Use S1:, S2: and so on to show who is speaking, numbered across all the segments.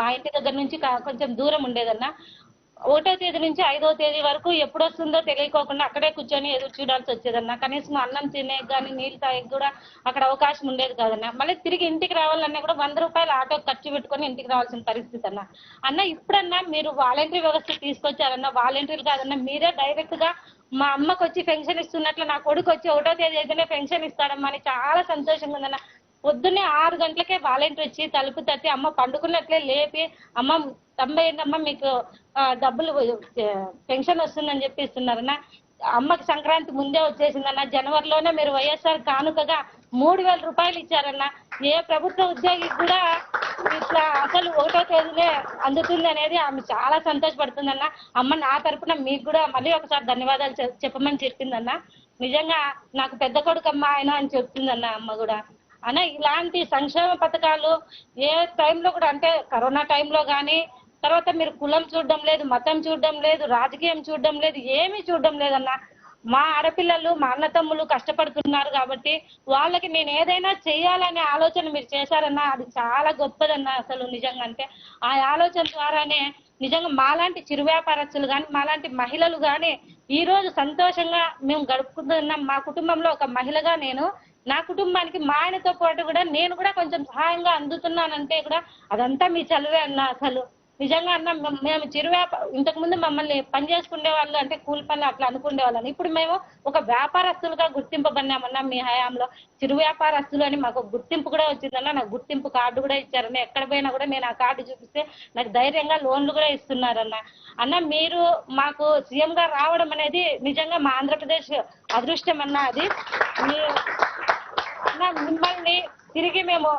S1: మా ఇంటి దగ్గర నుంచి కొంచెం దూరం ఉండేదన్న ఒకటో తేదీ నుంచి ఐదో తేదీ వరకు ఎప్పుడు వస్తుందో తెలియకోకుండా అక్కడే కూర్చొని ఎదురు చూడాల్సి వచ్చేదన్న. కనీసం అన్నం తినే కానీ నీళ్ళు తాగేకి కూడా అక్కడ అవకాశం ఉండేది కాదన్న. మళ్ళీ తిరిగి ఇంటికి రావాలన్నా కూడా వంద రూపాయలు ఆటో ఖర్చు పెట్టుకొని ఇంటికి రావాల్సిన పరిస్థితి అన్న. అన్న ఇప్పుడన్నా మీరు వాలంటరీ వ్యవస్థ తీసుకొచ్చారన్న వాలంటీర్లు కాదన్న మీరే డైరెక్ట్గా మా అమ్మకు వచ్చి పెన్షన్ ఇస్తున్నట్లు నా కొడుకు వచ్చి ఒకటో తేదీ అయితేనే పెన్షన్ ఇస్తాడమ్మా అని చాలా సంతోషంగా ఉందన్న. పొద్దున్నే ఆరు గంటలకే వాలంటీర్ వచ్చి తలుపు తట్టి అమ్మ పండుకున్నట్లే లేపి అమ్మ తొంభై ఏంటమ్మా మీకు డబ్బులు పెన్షన్ వస్తుందని చెప్పిస్తున్నారన్న. అమ్మకి సంక్రాంతి ముందే వచ్చేసిందన్న. జనవరిలోనే మీరు వైఎస్ఆర్ కానుకగా మూడు వేల రూపాయలు ఇచ్చారన్న. ఏ ప్రభుత్వ ఉద్యోగికి కూడా ఇట్లా అసలు ఒకటో తేదీనే అందుతుంది అనేది ఆమె చాలా సంతోషపడుతుందన్న. అమ్మ నా తరపున మీకు కూడా మళ్ళీ ఒకసారి ధన్యవాదాలు చెప్పమని చెప్పిందన్న. నిజంగా నాకు పెద్ద కొడుకు అమ్మ ఆయన అని చెప్తుందన్న అమ్మ కూడా. అన్న ఇలాంటి సంక్షేమ పథకాలు ఏ టైంలో కూడా అంటే కరోనా టైంలో కానీ తర్వాత మీరు కులం చూడడం లేదు మతం చూడడం లేదు రాజకీయం చూడడం లేదు ఏమీ చూడడం లేదన్నా మా ఆడపిల్లలు మా అన్న తమ్ములు కష్టపడుతున్నారు కాబట్టి వాళ్ళకి నేను ఏదైనా చేయాలనే ఆలోచన మీరు చేశారన్నా అది చాలా గొప్పదన్నా అసలు నిజంగా. అంటే ఆ ఆలోచన ద్వారానే నిజంగా మాలాంటి చిరు వ్యాపారస్తులు కానీ మాలాంటి మహిళలు కానీ ఈ రోజు సంతోషంగా మేము గడుపుకుంటున్నాం. మా కుటుంబంలో ఒక మహిళగా నేను నా కుటుంబానికి మా ఆయనతో పాటు కూడా నేను కూడా కొంచెం సహాయంగా అందుతున్నానంటే కూడా అదంతా మీ చలువే అన్న అసలు. నిజంగా అన్న మేము- చిరు వ్యాపార ఇంతకుముందు మమ్మల్ని పని చేసుకునే వాళ్ళు అంటే కూలి పనులు అట్లా అనుకునే వాళ్ళని. ఇప్పుడు మేము ఒక వ్యాపారస్తులుగా గుర్తింపబడినామన్న మీ హయాంలో. చిరు వ్యాపారస్తులు అని మాకు గుర్తింపు కూడా వచ్చిందన్న నాకు గుర్తింపు కార్డు కూడా ఇచ్చారన్న. ఎక్కడ పోయినా కూడా నేను ఆ కార్డు చూపిస్తే నాకు ధైర్యంగా లోన్లు కూడా ఇస్తున్నారన్న. అన్న మీరు మాకు సీఎంగా రావడం అనేది నిజంగా మా ఆంధ్రప్రదేశ్ అదృష్టం అన్న. అది మీరు అన్న మిమ్మల్ని తిరిగి మేము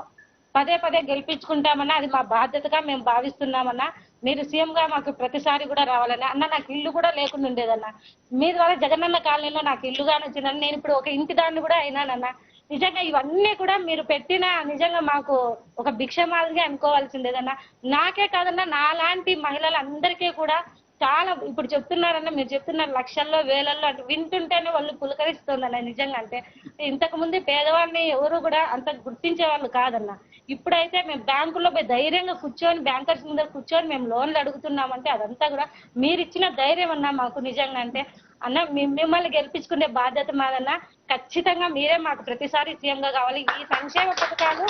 S1: పదే పదే గెలిపించుకుంటామన్నా అది మా బాధ్యతగా మేము భావిస్తున్నామన్నా మీరు సీఎం గా మాకు ప్రతిసారి కూడా రావాలన్నా అన్న నాకు ఇల్లు కూడా లేకుండా ఉండేదన్న. మీ ద్వారా జగనన్న కాలనీలో నాకు ఇల్లుగా కానీ వచ్చిందని నేను ఇప్పుడు ఒక ఇంటి దాన్ని కూడా అయినానన్న. నిజంగా ఇవన్నీ కూడా మీరు పెట్టిన నిజంగా మాకు ఒక భిక్ష మాదిరిగా అనుకోవాల్సిందేదన్నా నాకే కాదన్నా నాలాంటి మహిళలందరికీ కూడా చాలా ఇప్పుడు చెప్తున్నారన్న మీరు చెప్తున్నారు లక్షల్లో వేలల్లో అంటే వింటుంటేనే వాళ్ళు పులకరిస్తుందన్న నిజంగా అంటే. ఇంతకు ముందు పేదవాళ్ళని ఎవరు కూడా అంత గుర్తించే వాళ్ళు కాదన్న. ఇప్పుడైతే మేము బ్యాంకులో పోయి ధైర్యంగా కూర్చొని బ్యాంకర్స్ ముందర కూర్చొని మేము లోన్లు అడుగుతున్నామంటే అదంతా కూడా మీరు ఇచ్చిన ధైర్యం అన్న మాకు నిజంగా అంటే. అన్న మిమ్మల్ని గెలిపించుకునే బాధ్యత మాదన్న. ఖచ్చితంగా మీరే మాకు ప్రతిసారి సీఎంగా కావాలి. ఈ సంక్షేమ పథకాలు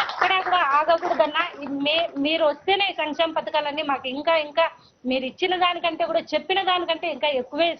S1: ఎక్కడా కూడా ఆగకూడదన్న. మే- మీరు వస్తేనే ఈ సంక్షేమ పథకాలన్నీ మాకు ఇంకా ఇంకా మీరు ఇచ్చిన దానికంటే కూడా చెప్పిన దానికంటే ఇంకా ఎక్కువే